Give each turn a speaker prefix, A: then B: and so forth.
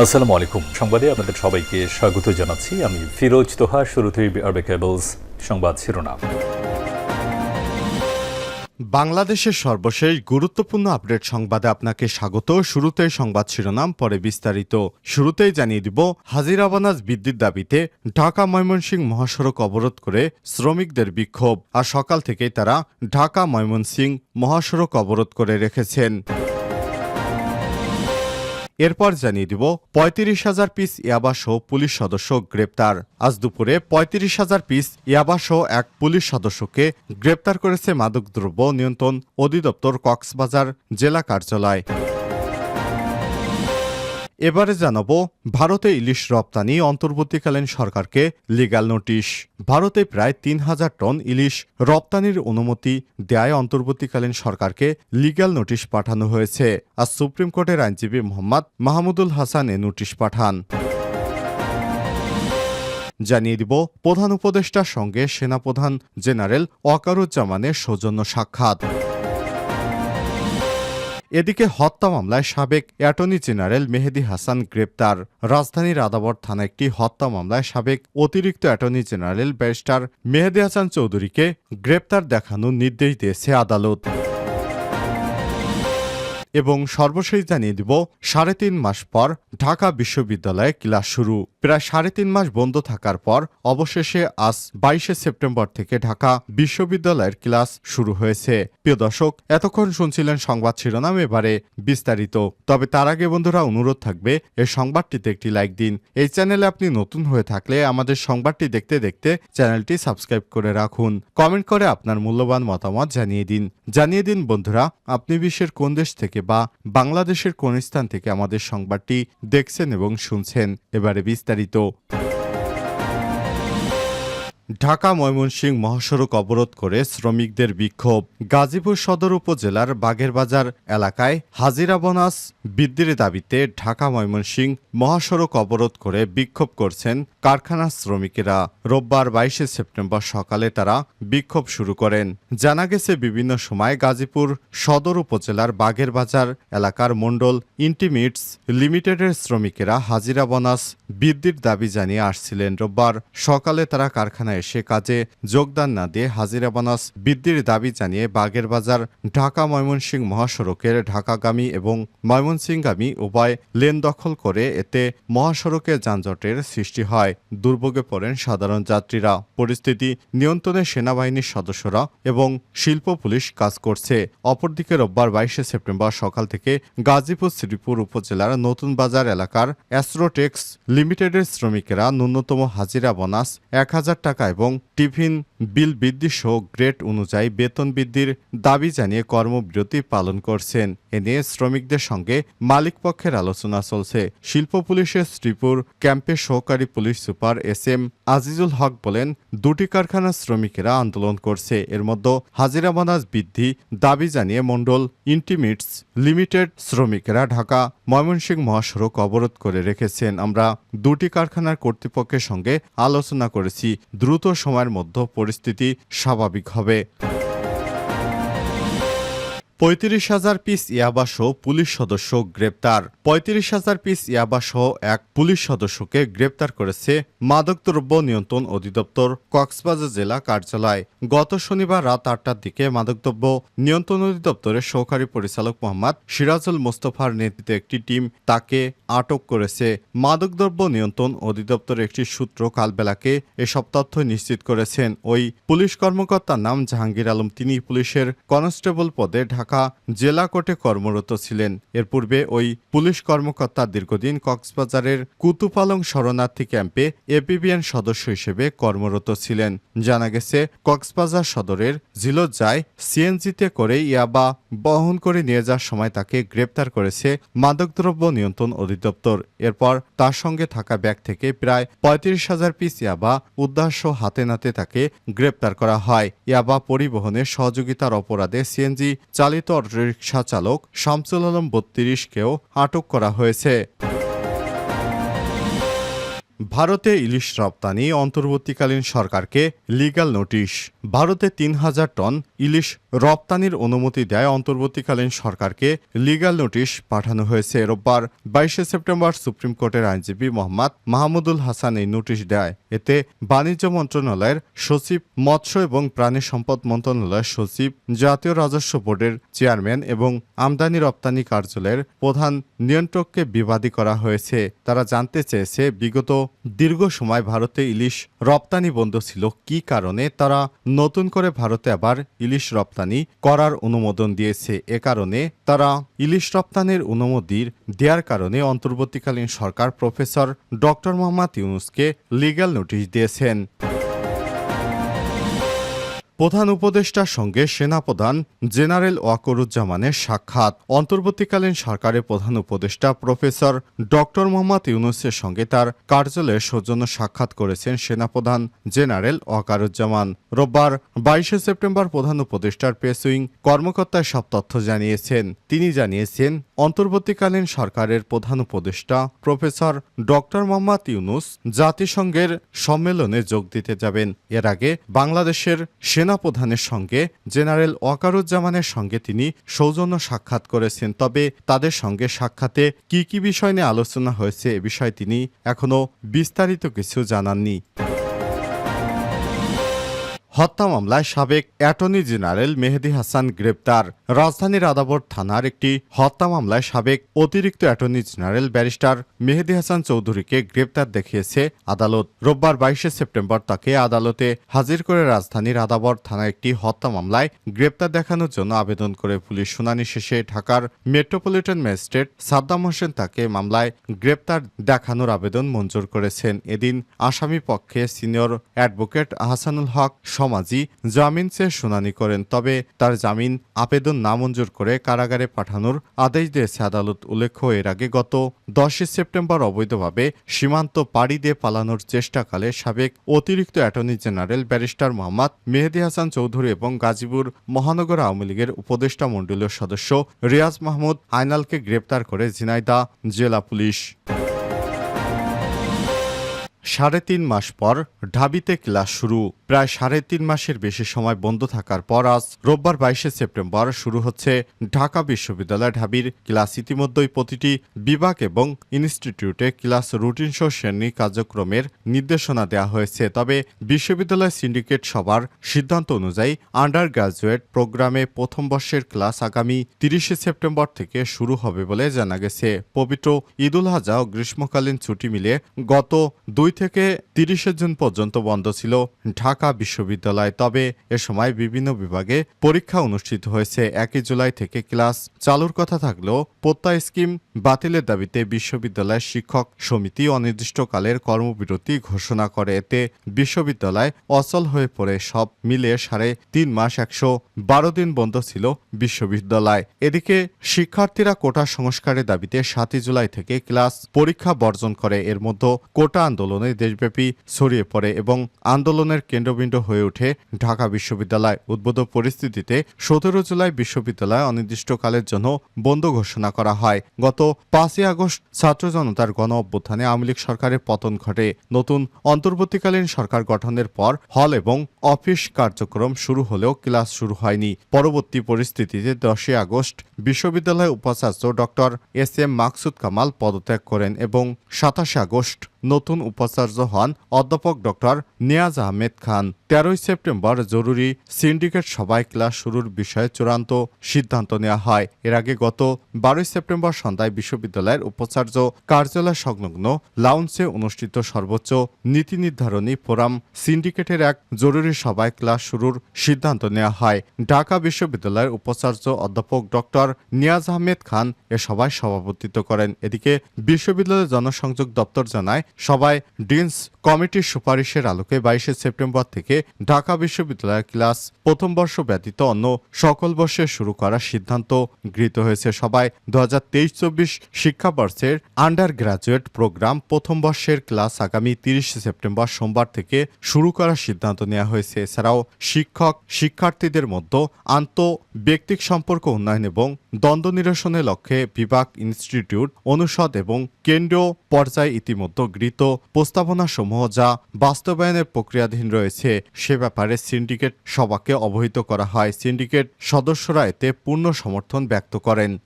A: আসসালামু আলাইকুম। সংবাদে আপনাদের সবাইকে স্বাগত জানাচ্ছি। আমি ফিরোজ তোহা, শুরুতেই আরবে কেবলস সংবাদ শিরোনাম।
B: বাংলাদেশের সর্বশেষ গুরুত্বপূর্ণ আপডেট সংবাদে আপনাকে স্বাগত। শুরুতেই সংবাদ শিরোনাম, পরে বিস্তারিত। শুরুতেই জানিয়ে দিব হাজিরাবানাজ বিদ্যুৎ দাবিতে ঢাকা ময়মনসিংহ মহাসড়ক অবরোধ করে শ্রমিকদের বিক্ষোভ। আর সকাল থেকেই তারা ঢাকা ময়মনসিংহ মহাসড়ক অবরোধ করে রেখেছেন। এরপর জানিয়ে দিব, পঁয়ত্রিশ হাজার পিস ইয়াবাসহ পুলিশ সদস্য গ্রেপ্তার। আজ দুপুরে পঁয়ত্রিশ হাজার পিস ইয়াবাসহ এক পুলিশ সদস্যকে গ্রেপ্তার করেছে মাদকদ্রব্য নিয়ন্ত্রণ অধিদপ্তর কক্সবাজার জেলা কার্যালয়। এবারে জানাব ভারতে ইলিশ রপ্তানি অন্তর্বর্তীকালীন সরকারকে লিগ্যাল নোটিশ ভারতে প্রায় তিন হাজার টন ইলিশ রপ্তানির অনুমতি দেয় অন্তর্বর্তীকালীন সরকারকে লিগাল নোটিশ পাঠানো হয়েছে। আর সুপ্রিম কোর্টের আইনজীবী মোহাম্মদ মাহমুদুল হাসান এ নোটিশ পাঠান। জানিয়ে দিব, প্রধান উপদেষ্টার সঙ্গে সেনাপ্রধান জেনারেল ওয়াকারুজ্জামানের সৌজন্য সাক্ষাৎ। এদিকে হত্যা মামলায় সাবেক অ্যাটর্নি জেনারেল মেহেদি হাসান গ্রেপ্তার। রাজধানীর আদাবর থানা একটি হত্যা মামলায় সাবেক অতিরিক্ত attorney general barrister Mehedi Hasan চৌধুরীকে গ্রেপ্তার দেখানোর নির্দেশ দিয়েছে আদালত। এবং সর্বশেষ জানিয়ে দিব, সাড়ে তিন মাস পর ঢাকা বিশ্ববিদ্যালয়ে ক্লাস শুরু। প্রায় সাড়ে তিন মাস বন্ধ থাকার পর অবশেষে আজ বাইশে সেপ্টেম্বর থেকে ঢাকা বিশ্ববিদ্যালয়ের ক্লাস শুরু হয়েছে। প্রিয় দর্শক, এতক্ষণ শুনছিলেন সংবাদ শিরোনাম, এবারে বিস্তারিত। তবে তার আগে বন্ধুরা, অনুরোধ থাকবে, এই সংবাদটিতে একটি লাইক দিন। এই চ্যানেলে আপনি নতুন হয়ে থাকলে আমাদের সংবাদটি দেখতে দেখতে চ্যানেলটি সাবস্ক্রাইব করে রাখুন। কমেন্ট করে আপনার মূল্যবান মতামত জানিয়ে দিন। জানিয়ে দিন, বন্ধুরা, আপনি বিশ্বের কোন দেশ থেকে বা বাংলাদেশের কোন স্থান থেকে আমাদের সংবাদটি দেখছেন এবং শুনছেন। এবারে বিস্তারিত। 人と ঢাকা ময়মনসিংহ মহাসড়ক অবরোধ করে শ্রমিকদের বিক্ষোভ। গাজীপুর সদর উপজেলার বাগেরবাজার এলাকায় হাজিরা বোনাস বৃদ্ধির দাবিতে ঢাকা ময়মনসিংহ মহাসড়ক অবরোধ করে বিক্ষোভ করছেন কারখানার শ্রমিকেরা। রোববার বাইশে সেপ্টেম্বর সকালে তারা বিক্ষোভ শুরু করেন। জানা গেছে, বিভিন্ন সময় গাজীপুর সদর উপজেলার বাগেরবাজার এলাকার মণ্ডল ইন্টিমিটস লিমিটেডের শ্রমিকেরা হাজিরা বোনাস বৃদ্ধির দাবি জানিয়ে আসছিলেন। রোববার সকালে তারা কারখানায় এসে কাজে যোগদান না দিয়ে হাজিরা বোনাস। বৃদ্ধির দাবি জানিয়ে বাগেরবাজার ঢাকা ময়মনসিংহ মহাসড়কের ঢাকাগামী এবং ময়মনসিংহগামী উভয় লেন দখল করে এতে মহাসড়কে যানজটের সৃষ্টি হয়। দুর্ভোগে পড়েন সাধারণ যাত্রীরা। পরিস্থিতি নিয়ন্ত্রণে সেনাবাহিনীর সদস্যরা এবং শিল্প পুলিশ কাজ করছে। অপরদিকে রোববার বাইশে সেপ্টেম্বর সকাল থেকে গাজীপুর, শ্রীপুর উপজেলার নতুন বাজার এলাকার অ্যাস্ট্রোটেক্স লিমিটেডের শ্রমিকেরা ন্যূনতম হাজিরা বোনাস এক হাজার টাকা এবং টিফিন বিল বৃদ্ধি সহ গ্রেড অনুযায়ী বেতন বৃদ্ধির দাবি জানিয়ে কর্মবিরতি পালন করছেন। এ নিয়ে শ্রমিকদের সঙ্গে মালিক পক্ষের আলোচনা চলছে। শিল্প পুলিশের শ্রীপুর ক্যাম্পের সহকারী police super S M Azizul Haque বলেন, দুটি কারখানার শ্রমিকেরা আন্দোলন করছে। এর মধ্যে হাজিরা বোনাস বৃদ্ধি দাবি জানিয়ে মণ্ডল ইন্টিমিটস লিমিটেড শ্রমিকেরা ঢাকা ময়মনসিংহ মহাসড়ক অবরোধ করে রেখেছেন। আমরা দুটি কারখানার কর্তৃপক্ষের সঙ্গে আলোচনা করেছি। দ্রুত সময়ের মধ্যে পরিস্থিতি স্বাভাবিক হবে। পঁয়ত্রিশ হাজার পিস ইয়াবাসহ পুলিশ সদস্য গ্রেপ্তার। পঁয়ত্রিশ হাজার পিস ইয়াবাসহ এক পুলিশ সদস্যকে গ্রেপ্তার করেছে মাদকদ্রব্য নিয়ন্ত্রণ অধিদপ্তর কক্সবাজার জেলা কার্যালয়। গত শনিবার রাত আটটার দিকে মাদকদ্রব্য নিয়ন্ত্রণ অধিদপ্তরের সহকারী পরিচালক মোহাম্মদ সিরাজুল মোস্তফার নেতৃত্বে একটি টিম তাকে আটক করেছে। মাদকদ্রব্য নিয়ন্ত্রণ অধিদপ্তরের একটি সূত্র কালবেলাকে এসব তথ্য নিশ্চিত করেছেন। ওই পুলিশ কর্মকর্তার নাম জাহাঙ্গীর আলম। তিনি পুলিশের কনস্টেবল পদে ঢাকা জেলা কোর্টে কর্মরত ছিলেন। এর পূর্বে ওই পুলিশ কর্মকর্তা দীর্ঘদিন কক্সবাজারের কুতুপালং শরণার্থী ক্যাম্পে এপিবিএন সদস্য হিসেবে কর্মরত ছিলেন। জানা গেছে, কক্সবাজার সদরের জিলজ্জায় সিএনজিতে করে ইয়াবা বহন করে নিয়ে যাওয়ার সময় তাকে গ্রেপ্তার করেছে মাদকদ্রব্য নিয়ন্ত্রণ অধিদপ্তর। এরপর তার সঙ্গে থাকা ব্যাগ থেকে প্রায় পঁয়ত্রিশ হাজার পিস ইয়াবা উদ্দাস্য হাতে নাতে তাকে গ্রেপ্তার করা হয়। ইয়াবা পরিবহনে সহযোগিতার অপরাধে সিএনজি চালিত অটোরিকশা চালক শামসুল আলম বত্রিশকেও আটক করা হয়েছে। ভারতে ইলিশ রপ্তানি অন্তর্বর্তীকালীন সরকারকে লিগ্যাল নোটিশ ভারতে তিন হাজার টন ইলিশ রপ্তানির অনুমতি দেয় অন্তর্বর্তীকালীন সরকারকে লিগাল নোটিশ পাঠানো হয়েছে রোববার। বাইশে সেপ্টেম্বর সুপ্রিম কোর্টের আইনজীবী মোহাম্মদ মাহমুদুল হাসান এই নোটিশ দেয়। এতে বাণিজ্য মন্ত্রণালয়ের সচিব, মৎস্য এবং প্রাণী সম্পদ মন্ত্রণালয়ের সচিব, জাতীয় রাজস্ব বোর্ডের চেয়ারম্যান এবং আমদানি রপ্তানি কার্যালয়ের প্রধান নিয়ন্ত্রককে বিবাদী করা হয়েছে। তারা জানতে চেয়েছে, বিগত দীর্ঘ সময় ভারতে ইলিশ রপ্তানি বন্ধ ছিল। কি কারণে? তারা নতুন করে ভারতে আবার ইলিশ রপ্তানি করার অনুমোদন দিয়েছে। এ কারণে তারা ইলিশ রপ্তানির অনুমতির দেওয়ার কারণে অন্তর্বর্তীকালীন সরকার প্রফেসর ডক্টর মোহাম্মদ ইউনুসকে লিগ্যাল নোটিশ দিয়েছেন। প্রধান উপদেষ্টার সঙ্গে সেনাপ্রধান জেনারেল ওয়াকরুজ্জামানের সাক্ষাৎ। অন্তর্বর্তীকালীন সরকারের প্রধান উপদেষ্টা প্রফেসর ডক্টর মোহাম্মদ ইউনুসের সঙ্গে তার কার্যালয়ে সৌজন্য সাক্ষাৎ করেছেন সেনাপ্রধান জেনারেল ওয়াকারুজ্জামান। রোববার বাইশে সেপ্টেম্বর প্রধান উপদেষ্টার প্রেসুইং কর্মকর্তায় সব তথ্য জানিয়েছেন। তিনি জানিয়েছেন অন্তর্বর্তীকালীন সরকারের প্রধান উপদেষ্টা প্রফেসর ডক্টর মোহাম্মদ ইউনুস জাতিসংঘের সম্মেলনে যোগ দিতে যাবেন। এর আগে বাংলাদেশের সেনাপ্রধানের সঙ্গে জেনারেল ওয়াকারুজ্জামানের সঙ্গে তিনি সৌজন্য সাক্ষাৎ করেছেন। তবে তাদের সঙ্গে সাক্ষাতে কি কি বিষয় নিয়ে আলোচনা হয়েছে এ বিষয়ে তিনি এখনও বিস্তারিত কিছু জানাননি। হত্যা মামলায় সাবেক অ্যাটর্নি জেনারেল মেহেদি হাসান গ্রেপ্তার। রাজধানীর আদাবর থানার একটি হত্যা মামলায় সাবেক অতিরিক্ত attorney general barrister Mehedi Hasan চৌধুরীকে গ্রেপ্তার দেখিয়েছে আদালত। রোববার বাইশে সেপ্টেম্বর তাকে আদালতে হাজির করে রাজধানীর আদাবর থানার একটি হত্যা মামলায় গ্রেপ্তার দেখানোর জন্য আবেদন করে পুলিশ শুনানি শেষে ঢাকার মেট্রোপলিটন ম্যাজিস্ট্রেট সাদ্দাম হোসেন তাকে মামলায় গ্রেপ্তার দেখানোর আবেদন মঞ্জুর করেছেন। এদিন আসামি পক্ষে সিনিয়র অ্যাডভোকেট আহসানুল হক সমাজি জামিন চেয়ে শুনানি করেন, তবে তার জামিন আবেদন নামঞ্জুর করে কারাগারে পাঠানোর আদেশ দিয়েছে আদালত। উল্লেখ্য, এর আগে গত দশই সেপ্টেম্বর অবৈধভাবে সীমান্ত পাড়ি দিয়ে পালানোর চেষ্টাকালে সাবেক অতিরিক্ত attorney general barrister Mohammad Mehedi Hasan Chowdhury এবং গাজীপুর মহানগর আওয়ামী লীগের উপদেষ্টা মণ্ডলীয় সদস্য রিয়াজ মাহমুদ আইনালকে গ্রেপ্তার করে ঝিনাইদা জেলা পুলিশ। সাড়ে তিন মাস পর ঢাবিতে ক্লাস শুরু। প্রায় সাড়ে তিন মাসের বেশি সময় বন্ধ থাকার পর আজ রোববার বাইশে সেপ্টেম্বর শুরু হচ্ছে ঢাকা বিশ্ববিদ্যালয় ঢাবির ক্লাস ইতিমধ্যেই প্রতিটি বিভাগ এবং ইনস্টিটিউটে ক্লাস রুটিন সহ শ্রেণি কার্যক্রমের নির্দেশনা দেওয়া হয়েছে। তবে বিশ্ববিদ্যালয় সিন্ডিকেট সবার সিদ্ধান্ত অনুযায়ী আন্ডার গ্রাজুয়েট প্রোগ্রামে প্রথম বর্ষের ক্লাস আগামী তিরিশে সেপ্টেম্বর থেকে শুরু হবে বলে জানা গেছে। পবিত্র ঈদুল হাজা ও গ্রীষ্মকালীন ছুটি মিলে গত দুই থেকে তিরিশে জুন পর্যন্ত বন্ধ ছিল ঢাকা বিশ্ববিদ্যালয়। তবে এ সময় বিভিন্ন বিভাগে পরীক্ষা অনুষ্ঠিত হয়েছে। একই জুলাই থেকে ক্লাস চালুর কথা থাকলেও প্রত্যয় স্কিম বাতিলের দাবিতে বিশ্ববিদ্যালয়ের শিক্ষক সমিতি অনির্দিষ্টকালের কর্মবিরতি ঘোষণা করে। এতে বিশ্ববিদ্যালয় অচল হয়ে পড়ে। সব মিলিয়ে সাড়ে তিন মাস একশো বারো দিন বন্ধ ছিল বিশ্ববিদ্যালয়। এদিকে শিক্ষার্থীরা কোটা সংস্কারের দাবিতে সাতই জুলাই থেকে ক্লাস পরীক্ষা বর্জন করে। এর মধ্যে কোটা আন্দোলনে দেশব্যাপী ছড়িয়ে পড়ে এবং আন্দোলনের কেন্দ্রবিন্দু হয়ে ওঠে ঢাকা বিশ্ববিদ্যালয়। উদ্ভূত পরিস্থিতিতে সতেরো জুলাই বিশ্ববিদ্যালয় অনির্দিষ্টকালের জন্য বন্ধ ঘোষণা করা হয়। গত পাঁচই আগস্ট ছাত্র জনতার গণ অভ্যুত্থানে আওয়ামী লীগ সরকারের পতন ঘটে। নতুন অন্তর্বর্তীকালীন সরকার গঠনের পর হল এবং অফিস কার্যক্রম শুরু হলেও ক্লাস শুরু হয়নি। পরবর্তী পরিস্থিতিতে দশই আগস্ট বিশ্ববিদ্যালয়ের উপাচার্য doctor S M Maksud Kamal পদত্যাগ করেন এবং সাতাশে আগস্ট নতুন উপাচার্য হন অধ্যাপক ডক্টর নিয়াজ আহমেদ খান। তেরোই সেপ্টেম্বর জরুরি সিন্ডিকেট সভায় ক্লাস শুরুর বিষয়ে চূড়ান্ত সিদ্ধান্ত নেওয়া হয়। এর আগে গত বারোই সেপ্টেম্বর সন্ধ্যায় বিশ্ববিদ্যালয়ের উপাচার্য কার্যালয় সংলগ্ন লাউন্সে অনুষ্ঠিত সর্বোচ্চ নীতি নির্ধারণী ফোরাম সিন্ডিকেটের এক জরুরি সভায় ক্লাস শুরুর সিদ্ধান্ত নেওয়া হয়। ঢাকা বিশ্ববিদ্যালয়ের উপাচার্য অধ্যাপক ডক্টর নিয়াজ আহমেদ খান এ সভায় সভাপতিত্ব করেন। এদিকে বিশ্ববিদ্যালয়ের জনসংযোগ দপ্তর জানায় সবাই ডিন্স কমিটির সুপারিশের আলোকে বাইশে সেপ্টেম্বর থেকে ঢাকা বিশ্ববিদ্যালয়ের ক্লাস প্রথম বর্ষ ব্যতীত অন্য সকল বর্ষে শুরু করার সিদ্ধান্ত গৃহীত হয়েছে। সবাই দু হাজার তেইশ চব্বিশ শিক্ষাবর্ষের আন্ডার গ্রাজুয়েট প্রোগ্রাম প্রথম বর্ষের ক্লাস আগামী তিরিশে সেপ্টেম্বর সোমবার থেকে শুরু করার সিদ্ধান্ত নেওয়া হয়েছে। এছাড়াও শিক্ষক, শিক্ষার্থীদের মধ্যে আন্ত ব্যক্তিক সম্পর্ক উন্নয়ন এবং দ্বন্দ্ব নিরসনের লক্ষ্যে বিভাগ ইনস্টিটিউট, অনুষদ এবং কেন্দ্রীয় পর্যায়ে ইতিমধ্যে গৃহীত প্রস্তাবনাসমূহ যা বাস্তবায়নের প্রক্রিয়াধীন রয়েছে, সে ব্যাপারে সিন্ডিকেট সভাকে অবহিত করা হয়। সিন্ডিকেট সদস্যরা এতে পূর্ণ সমর্থন ব্যক্ত করেন।